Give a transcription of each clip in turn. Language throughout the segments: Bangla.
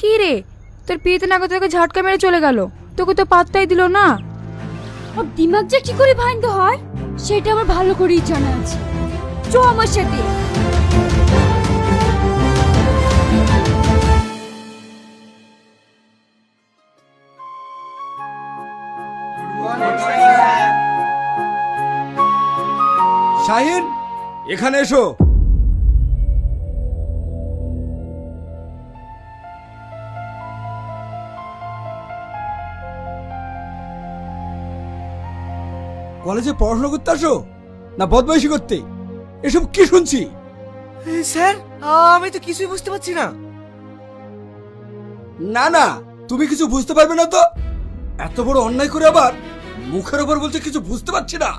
কি রে? তোর বিয়েতে নাকি তোকে ঝাটকা মেরে চলে গেল? তোকে তো পাত্তাই দিল না। ওর দিমাগ যে কি করে ভাঙতে হয় সেটা আমার ভালো করেই জানা আছে। চ আমার সাথে। শাহিন এখানে এসো। কলেজে পড়াশোনা করতে আসো? না বদমাইশি করতে? এসব কি শুনছি? স্যার আমি তো কিছুই বুঝতে পারছি না। না না তুমি কিছু বুঝতে পারবে না তো? এত বড় অন্যায় করে আবার মুখের ওপর বলছে কিছু বুঝতে পারছি না?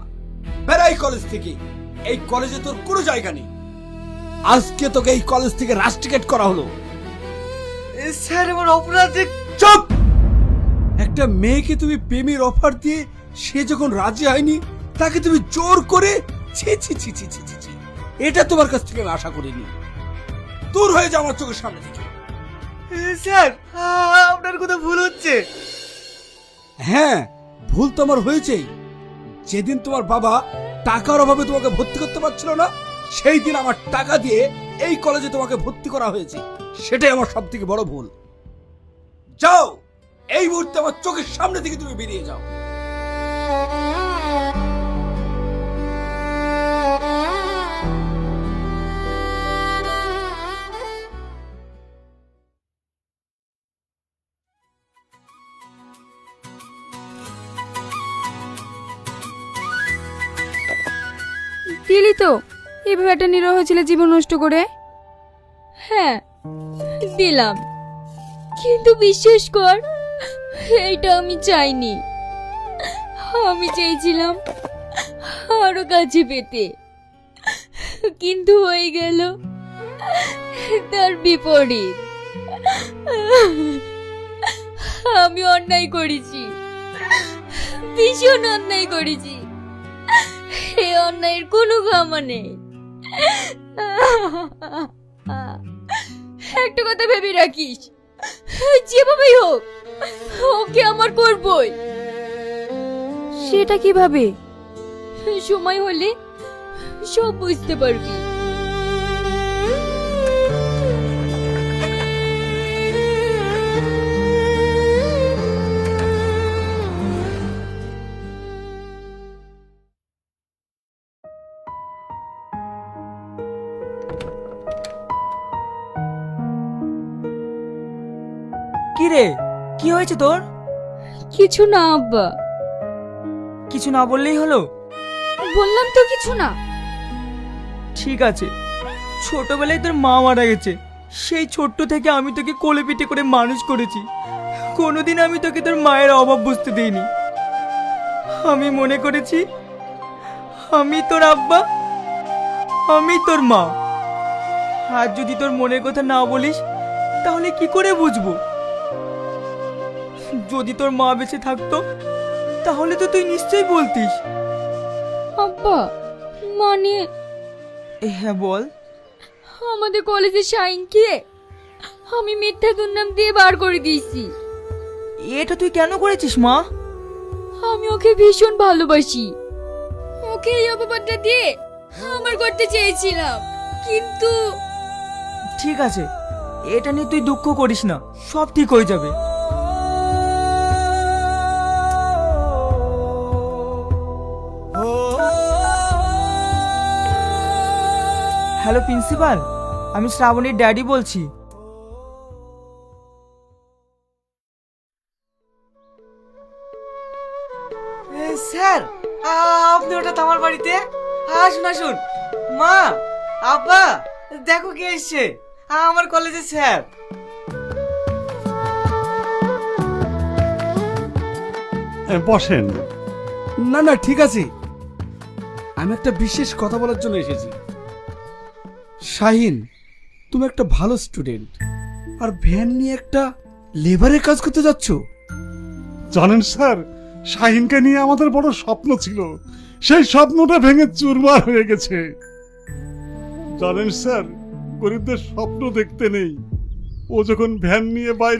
বেড়াই কলেজ থেকে। এই কলেজে তোর কোনো জায়গা নেই। আজকে তোকে এই কলেজ থেকে রাস্টিকেট করা হলো। স্যার আমার অপরাধ চুপ! একটা মেয়েকে তুমি প্রেমের অফার দিয়ে সে যখন রাজি হয়নি তাকে তুমি জোর করে ছি ছি ছি ছি ছি ছি। এটা তোমার কাছ থেকে আমি আশা করিনি। দূর হয়ে যাও আমার চোখের সামনে থেকে স্যার আপনার কথা ভুল হচ্ছে। হ্যাঁ ভুল তো আমার হয়েছেই। যেদিন তোমার বাবা টাকার অভাবে তোমাকে ভর্তি করতে পারছিল না সেই দিন আমার টাকা দিয়ে এই কলেজে তোমাকে ভর্তি করা হয়েছে। সেটাই আমার সব থেকে বড় ভুল। যাও এই মুহূর্তে আমার চোখের সামনে থেকে তুমি বেরিয়ে যাও। দিলি তো, এভাবে একটা নিরহ ছেলে জীবন নষ্ট করে? হ্যাঁ দিলাম। কিন্তু বিশ্বাস কর, এইটা আমি চাইনি। আমি চেয়েছিলাম আরও কাছে পেতে। কিন্তু হয়ে গেল তার বিপরীত। আমি অন্যায় করেছি। ভীষণ অন্যায় করেছি। এই অন্যায়ের কোনো ক্ষমা নেই। একটা কথা ভেবে রাখিস। যেভাবেই হোক, ওকে আমার করবই। সেটা কীভাবে? সময় হলে সব বুঝতে পারবি। কি রে কি হয়েছে তোর? কিছু না আব্বা। কিছু না বললেই হলো? বললাম তো কিছু না। ঠিক আছে। ছোটবেলায় তোর মা মারা গেছে। সেই ছোট্ট থেকে আমি তোকে কোলে পিঠে করে মানুষ করেছি। কোনোদিন আমি তোকে তোর মায়ের অভাব বুঝতে দিইনি। আমি মনে করেছি আমি তোর আব্বা আমি তোর মা। আর যদি তোর মনের কথা না বলিস তাহলে কি করে বুঝব? যদি তোর মা বেঁচে থাকতো তাহলে তো তুই নিশ্চয়ই বলতিস। আব্বা মানে? হ্যাঁ বল। আমাদের কলেজের শাইনকে আমি মিথ্যা দুর্নাম দিয়ে বার করে দিয়েছি। এটা তুই কেন করেছিস মা? আমি ওকে ভীষণ ভালোবাসি। ওকে এই অপবাদটা দিয়ে আমার করতে চেয়েছিলাম কিন্তু ঠিক আছে এটা নিয়ে তুই দুঃখ করিস না সব ঠিক হয়ে যাবে। হ্যালো প্রিন্সিপাল আমি শ্রাবণীর ড্যাডি বলছি। স্যার আপনি ওটা আমার বাড়িতে? আসুন আসুন। মা আব্বা দেখো কে এসছে। আমার কলেজের স্যার। বসেন। না না ঠিক আছে। আমি একটা বিশেষ কথা বলার জন্য এসেছি। শাহিন, তুমি একটা ভালো স্টুডেন্ট আর ভ্যান নিয়ে একটা লেবারের কাজ করতে যাচ্ছ? জানেন স্যার, শাহিনকে নিয়ে আমাদের বড় স্বপ্ন ছিল। সেই স্বপ্নটা ভেঙে চুরমার হয়ে গেছে। জানেন স্যার, গরিবদের স্বপ্ন দেখতে নেই। ও যখন ভ্যান নিয়ে বাইরে